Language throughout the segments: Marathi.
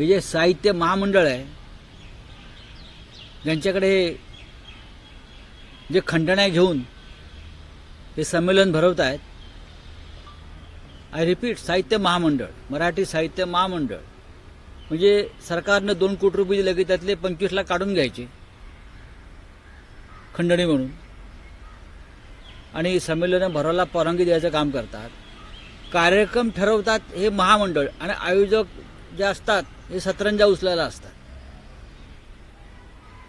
हे जे साहित्य महामंडळ आहे ज्यांच्याकडे हे जे खंडण्या घेऊन हे संमेलन भरवत आहेत आय रिपीट साहित्य महामंडळ मराठी साहित्य महामंडळ. म्हणजे सरकारनं दोन कोटी रुपये दिले की त्यातले पंचवीस लाख काढून घ्यायचे खंडणी म्हणून. आणि संमेलनं भरायला परवानगी द्यायचं काम करतात. कार्यक्रम ठरवतात हे महामंडळ. आणि आयोजक जे असतात हे सतरंजा उचलायला असतात.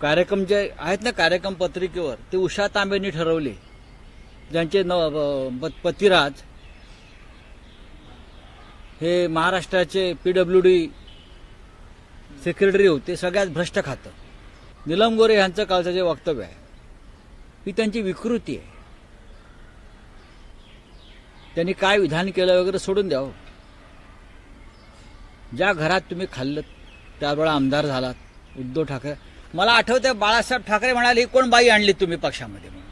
कार्यक्रम जे आहेत ना कार्यक्रम पत्रिकेवर ते उषा तांबेंनी ठरवले. ज्यांचे न प- पतिराज हे महाराष्ट्राचे पी डब्ल्यू डी सेक्रेटरी होते सगळ्यात भ्रष्ट खातं. निलम गोरे यांचं कालचं जे वक्तव्य आहे ही त्यांची विकृती आहे. त्यांनी काय विधान केलं वगैरे सोडून द्यावं हो. ज्या घरात तुम्ही खाल्लं त्यावेळा आमदार झालात उद्धव ठाकरे. मला आठवतंय बाळासाहेब ठाकरे म्हणाले "ही कोण बाई आणली तुम्ही पक्षामध्ये म्हणून?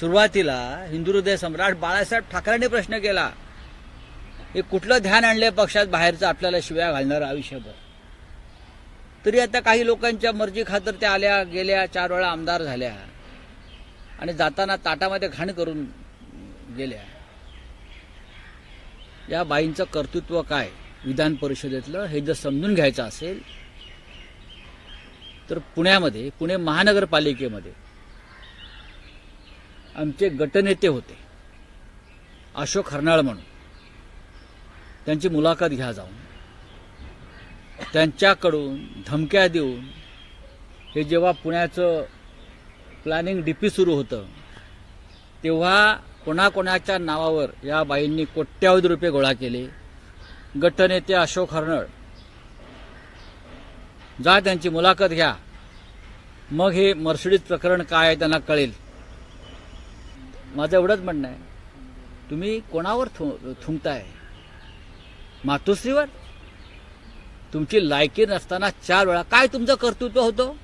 सुरुवातीला हिंदू हृदय सम्राट बाळासाहेब ठाकरेंनी प्रश्न केला हे कुठलं ध्यान आणलंय पक्षात? बाहेरचं आपल्याला शिव्या घालणार आयुष्यभर. तरी आता काही लोकांच्या मर्जी खातर त्या आल्या गेल्या चार वेळा आमदार झाल्या आणि जाताना ताटामध्ये घाण करून गेल्या. या बाईंचं कर्तृत्व काय? विधान परिषदेतलं हे जर समजून घ्यायचं असेल तर पुण्यामध्ये पुणे महानगरपालिकेमध्ये आमचे गटनेते होते अशोक हरनाळ म्हणून. त्यांची मुलाखत घ्या जाऊन. त्यांच्याकडून धमक्या देऊन हे जेव्हा पुण्याचं प्लॅनिंग डीपी सुरू होतं तेव्हा कोणाकोणाच्या नावावर या बाईंनी कोट्यावधी रुपये गोळा केले. गटनेते अशोक हरनळ. जा त्यांची मुलाखत घ्या. मग हे मर्सिडीज प्रकरण काय आहे त्यांना कळेल. माझं एवढंच म्हणणं आहे. तुम्ही कोणावर थु थुंकताय? मातोश्रीवर? तुमची लायकी नसताना चार वेळा काय तुमचं कर्तृत्व होतं?